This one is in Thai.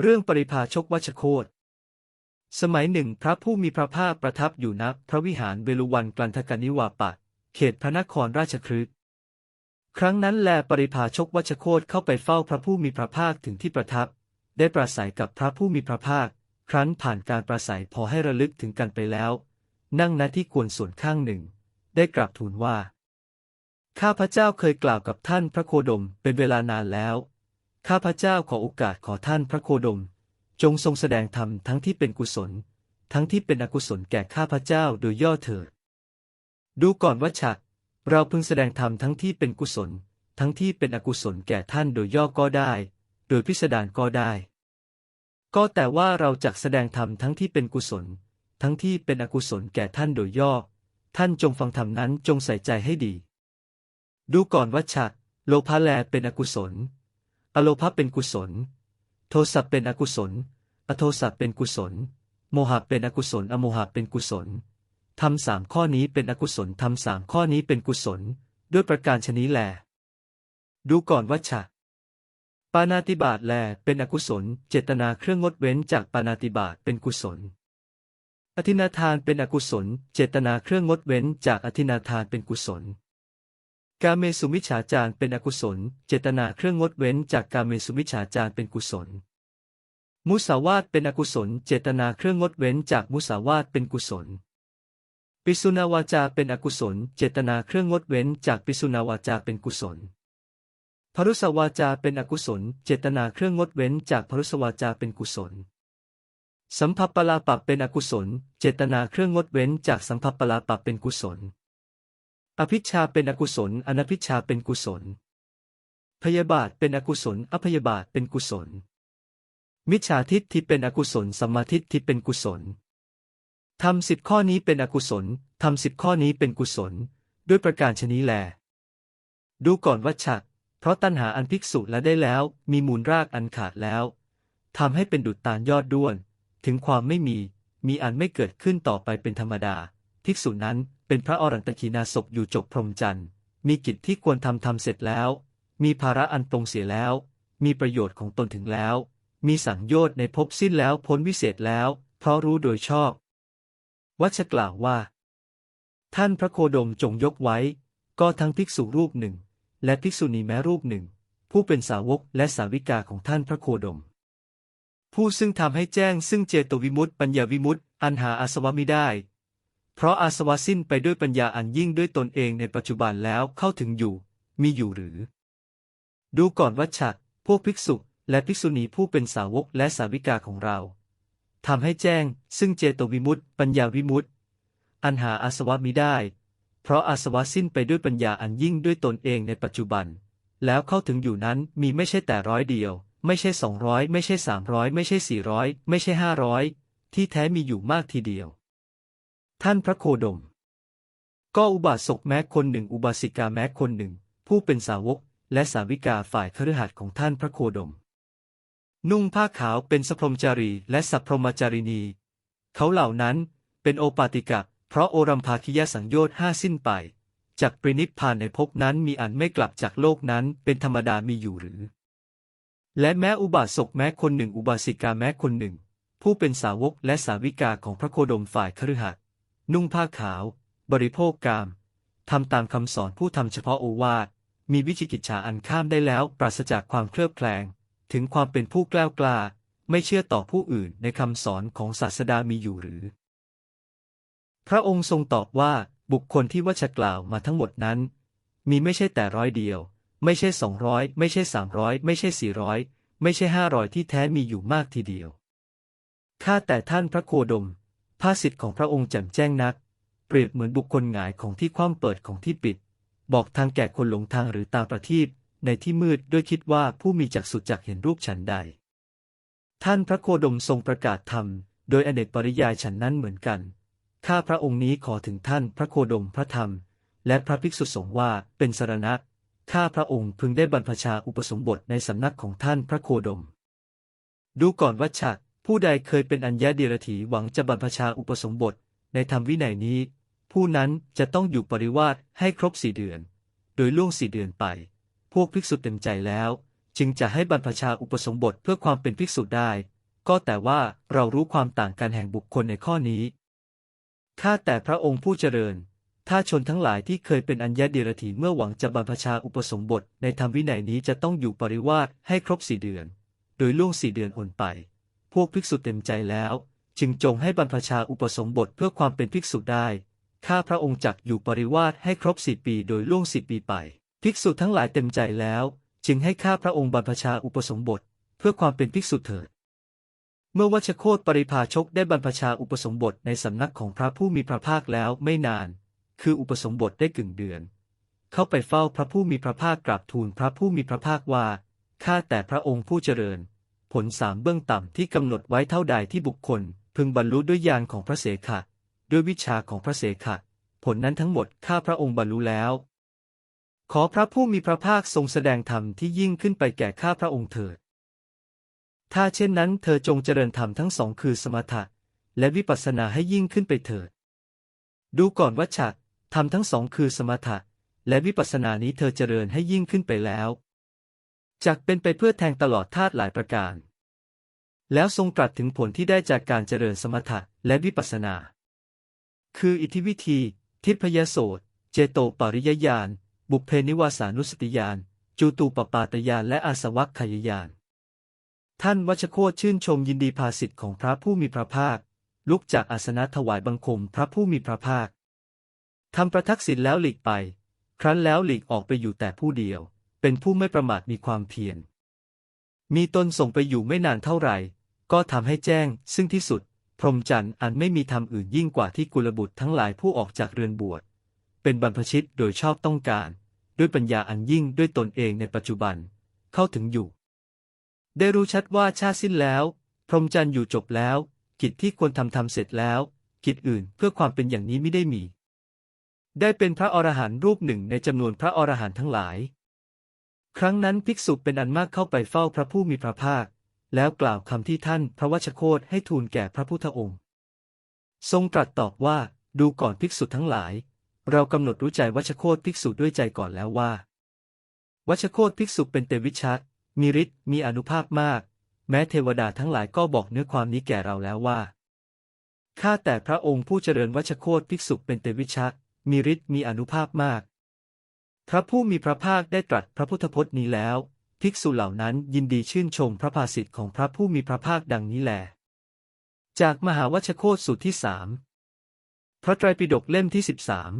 เรื่องปริภาชกวัชโคตสมัยหนึ่งพระผู้มีพระภาคประทับอยู่ณพระวิหารเวลุวันกลันทกนิวาปะ เขตพระนครราชคฤห์ครั้งนั้นแลปริภาชกวัชโคตเข้าไปเฝ้าพระผู้มีพระภาคถึงที่ประทับ ได้ปราศัยกับพระผู้มีพระภาค ครั้นผ่านการปราศัยพอให้ระลึกถึงกันไปแล้ว นั่งณที่ควรส่วนข้างหนึ่ง ได้กราบทูลว่า ข้าพระเจ้าเคยกล่าวกับท่านพระโคดมเป็นเวลานานแล้ว ข้าพระเจ้าขอโอกาสขอท่านพระโคดม จงทรงแสดงธรรมทั้งที่เป็นกุศล ทั้งที่เป็นอกุศลแก่ข้าพระเจ้าโดยย่อเถิด ดูก่อนว่าฉักเราพึงแสดงธรรมทั้งที่เป็นกุศล ทั้งที่เป็นอกุศลแก่ท่านโดยย่อก็ได้ โดยพิสดารก็ได้ ก็แต่ว่าเราจักแสดงธรรมทั้งที่เป็นกุศล ทั้งที่เป็นอกุศลแก่ท่านโดยย่อ ท่านจงฟังธรรมนั้นจงใส่ใจให้ดี ดูก่อนว่าฉักโลภะแลเป็นอกุศล อโลภะเป็นกุศล โทสะเป็นอกุศล อโทสะเป็นกุศล โมหะเป็นอกุศล อโมหะเป็นกุศลทำสามข้อนี้เป็นอกุศลทำสามข้อนี้เป็นกุศล ด้วยประการชนี้แล ดูก่อนว่าฉะปานาติบาตแลเป็นอกุศล เจตนาเครื่องงดเว้นจากปานาติบาตเป็นกุศล อธินาทานเป็นอกุศล เจตนาเครื่องงดเว้นจากอธินาทานเป็นกุศล กาเมสุมิจฉาจารเป็นอกุศล เจตนาเครื่องงดเว้นจากกาเมสุมิจฉาจารเป็นกุศล มุสาวาทเป็นอกุศล เจตนาเครื่องงดเว้นจากมุสาวาทเป็นกุศล ปิสุนาวาจาเป็นอกุศล เจตนาเครื่องงดเว้นจากปิสุนาวาจาเป็นกุศลพรุสวาจาเป็นอกุศล เจตนาเครื่องงดเว้นจากพรุสวาจาเป็นกุศล สัมภปลาปักเป็นอกุศล เจตนาเครื่องงดเว้นจากสัมภปลาปักเป็นกุศล อภิชาเป็นอกุศล อนัพิชาเป็นกุศล พยาบาทเป็นอกุศล อพยาบาทเป็นกุศล มิจฉาทิฏฐิเป็นอกุศลสัมมาทิฏฐิเป็นกุศลทำสิบข้อนี้เป็นอกุศลทำสิบข้อนี้เป็นกุศล ด้วยประการชนี้แล ดูก่อนว่าฉักเพราะตัณหาอันภิกษุและได้แล้ว มีมูลรากอันขาดแล้วทำให้เป็นดุจตาลยอดด้วน ถึงความไม่มี มีอันไม่เกิดขึ้นต่อไปเป็นธรรมดา ภิกษุนั้น เป็นพระอรันตขีนาศพอยู่จบพรหมจรรย์ มีกิจที่ควรทำทำเสร็จแล้ว มีภาระอันตรงเสียแล้ว มีประโยชน์ของตนถึงแล้ว มีสังโยชน์ในภพสิ้นแล้วพ้นวิเศษแล้ว เพราะรู้โดยชอบ วัชกล่าวว่า ท่านพระโคดมจงยกไว้ ก็ทั้งภิกษุรูปหนึ่ง และภิกษุณีแม้รูปหนึ่ง ผู้เป็นสาวกและสาวิกาของท่านพระโคดมผู้ซึ่งทำให้แจ้งซึ่งเจโตวิมุตติปัญญาวิมุตติอันหาอาสวะมิได้ เพราะอาสวะสิ้นไปด้วยปัญญาอันยิ่งด้วยตนเองในปัจจุบันแล้วเข้าถึงอยู่ มีอยู่หรือ ดูก่อนวัชชะพวกภิกษุและภิกษุณีผู้เป็นสาวกและสาวิกาของเราทำให้แจ้ง ซึ่งเจโตวิมุตติปัญญาวิมุตติอันหาอาสวะมิได้ เพราะอาสวะสิ้นไปด้วยปัญญาอันยิ่งด้วยตนเองในปัจจุบัน แล้วเข้าถึงอยู่นั้นมีไม่ใช่แต่ร้อยเดียว ไม่ใช่สองร้อยไม่ใช่สามร้อยไม่ใช่สี่ร้อยไม่ใช่ห้าร้อยที่แท้มีอยู่มากทีเดียว ท่านพระโคดม ก็อุบาสกแม้คนหนึ่งอุบาสิกาแม้คนหนึ่ง ผู้เป็นสาวกและสาวิกาฝ่ายคฤหัสถ์ของท่านพระโคดม นุ่งผ้าขาวเป็นสพรมจารีและสัพพรมจารินี เขาเหล่านั้นเป็นโอปาติกะ เพราะโอรัมภาคิยสังโยชน์ห้าสิ้นไปจากปรินิพพานในภพนั้นมีอันไม่กลับจากโลกนั้นเป็นธรรมดามีอยู่หรือ และแม้อุบาสกแม้คนหนึ่งอุบาสิกาแม้คนหนึ่ง ผู้เป็นสาวกและสาวิกาของพระโคดมฝ่ายคฤหัสถ์ นุ่งผ้าขาว บริโภคกามทำตามคำสอนผู้ทำเฉพาะโอวาท มีวิจิกิจฉาอันข้ามได้แล้วปราศจากความเคลือบแคลง ถึงความเป็นผู้กล้ากล้า ไม่เชื่อต่อผู้อื่นในคำสอนของศาสดามีอยู่หรือ พระองค์ทรงตอบว่าบุคคลที่ว่าจะกล่าวมาทั้งหมดนั้น มีไม่ใช่แต่ร้อยเดียว ไม่ใช่สองร้อยไม่ใช่สามร้อยไม่ใช่สี่ร้อยไม่ใช่ห้าร้อยที่แท้มีอยู่มากทีเดียวข้าแต่ท่านพระโคดม ภาสิทธิ์ของพระองค์แจ่มแจ้งนัก เปรียบเหมือนบุคคลหงายของที่คว่ำเปิดของที่ปิด บอกทางแก่คนหลงทางหรือตาประทีปในที่มืดด้วยคิดว่าผู้มีจักสุจักเห็นรูปฉันใด ท่านพระโคดมทรงประกาศธรรม โดยอเนกปริยายฉันนั้นเหมือนกัน ข้าพระองค์นี้ขอถึงท่านพระโคดมพระธรรม และพระภิกษุสงฆ์ว่าเป็นสรณะ ข้าพระองค์พึงได้บรรพชาอุปสมบทในสำนักของท่านพระโคดม ดูก่อนว่าฉัก ผู้ใดเคยเป็นอัญญาเดียรถีหวังจะบรรพชาอุปสมบทในธรรมวินัยนี้ ผู้นั้นจะต้องอยู่ปริวาสให้ครบสี่เดือน โดยล่วงสี่เดือนไป พวกภิกษุเต็มใจแล้ว จึงจะให้บรรพชาอุปสมบทเพื่อความเป็นภิกษุได้ ก็แต่ว่าเรารู้ความต่างกันแห่งบุคคลในข้อนี้ข้าแต่พระองค์ผู้เจริญถ้าชนทั้งหลายที่เคยเป็นอัญญาเดียรถีเมื่อหวังจะบรรพชาอุปสมบทในธรรมวินัยนี้จะต้องอยู่ปริวาสให้ครบสี่เดือน โดยล่วงสี่เดือนหนไป พวกภิกษุเต็มใจแล้ว จึงจงให้บรรพชาอุปสมบทเพื่อความเป็นภิกษุได้ ข้าพระองค์จักอยู่ปริวาสให้ครบสี่ปีโดยล่วงสี่ปีไป ภิกษุทั้งหลายเต็มใจแล้ว จึงให้ข้าพระองค์บรรพชาอุปสมบท เพื่อความเป็นภิกษุเถิด เมื่อวัชโคตปริภาชกได้บรรพชาอุปสมบทในสำนักของพระผู้มีพระภาคแล้วไม่นาน คืออุปสมบทได้กึ่งเดือน เข้าไปเฝ้าพระผู้มีพระภาคกราบทูลพระผู้มีพระภาคว่าข้าแต่พระองค์ผู้เจริญ ผลสามเบื้องต่ำที่กำหนดไว้เท่าใดที่บุคคล พึงบรรลุด้วยญาณของพระเสขะ ด้วยวิชาของพระเสขะ ผลนั้นทั้งหมดข้าพระองค์บรรลุแล้ว ขอพระผู้มีพระภาคทรงแสดงธรรมที่ยิ่งขึ้นไปแก่ข้าพระองค์เถิด ถ้าเช่นนั้นเธอจงเจริญธรรมทั้งสองคือสมถะ และวิปัสสนาให้ยิ่งขึ้นไปเถิด ดูก่อนว่าฉักธรรมทั้งสองคือสมถะ และวิปัสสนานี้เธอเจริญให้ยิ่งขึ้นไปแล้ว จักเป็นไปเพื่อแทงตลอดธาตุหลายประการ แล้วทรงตรัสถึงผลที่ได้จากการเจริญสมถะและวิปัสสนา คืออิทธิวิธี ทิพยโสตเจโตปริยญาณ บุพเพนิวาสานุสติญาณ จูตูปปาตญาณและอาสวัคขยญาณ ท่านวัชโคตชื่นชมยินดีภาสิทธิ์ของพระผู้มีพระภาค ลุกจากอาสนะถวายบังคมพระผู้มีพระภาคทำประทักษิณแล้วหลีกไป ครั้นแล้วหลีกออกไปอยู่แต่ผู้เดียว เป็นผู้ไม่ประมาทมีความเพียร มีตนส่งไปอยู่ไม่นานเท่าไหร่ ก็ทำให้แจ้ง ซึ่งที่สุด พรหมจรรย์อันไม่มีธรรมอื่นยิ่งกว่าที่กุลบุตรทั้งหลายผู้ออกจากเรือนบวช เป็นบรรพชิตโดยชอบต้องการ ด้วยปัญญาอันยิ่งด้วยตนเองในปัจจุบัน เข้าถึงอยู่ ได้รู้ชัดว่าชาติสิ้นแล้ว พรหมจรรย์อยู่จบแล้ว กิจที่ควรทำทำเสร็จแล้ว กิจอื่นเพื่อความเป็นอย่างนี้ไม่ได้มี ได้เป็นพระอรหันต์รูปหนึ่งในจำนวนพระอรหันต์ทั้งหลาย ครั้งนั้นภิกษุเป็นอันมากเข้าไปเฝ้าพระผู้มีพระภาค แล้วกล่าวคำที่ท่านพระวชโคตให้ทูลแก่พระพุทธองค์ ทรงตรัสตอบว่าดูก่อนภิกษุทั้งหลาย เรากำหนดรู้ใจวชโคตภิกษุด้วยใจก่อนแล้วว่า วชโคตภิกษุเป็นเตวิชักมีฤทธิ์มีอนุภาพมาก แม้เทวดาทั้งหลายก็บอกเนื้อความนี้แก่เราแล้วว่าข้าแต่พระองค์ผู้เจริญวชโคตภิกษุเป็นเตวิชักมีฤทธิ์มีอนุภาพมาก พระผู้มีพระภาคได้ตรัสพระพุทธพจน์นี้แล้ว ภิกษุเหล่านั้นยินดีชื่นชมพระภาสิทธิ์ของพระผู้มีพระภาคดังนี้แล จากมหาวชโคตสูตรที่สามพระไตรปิฎกเล่มที่สิบสาม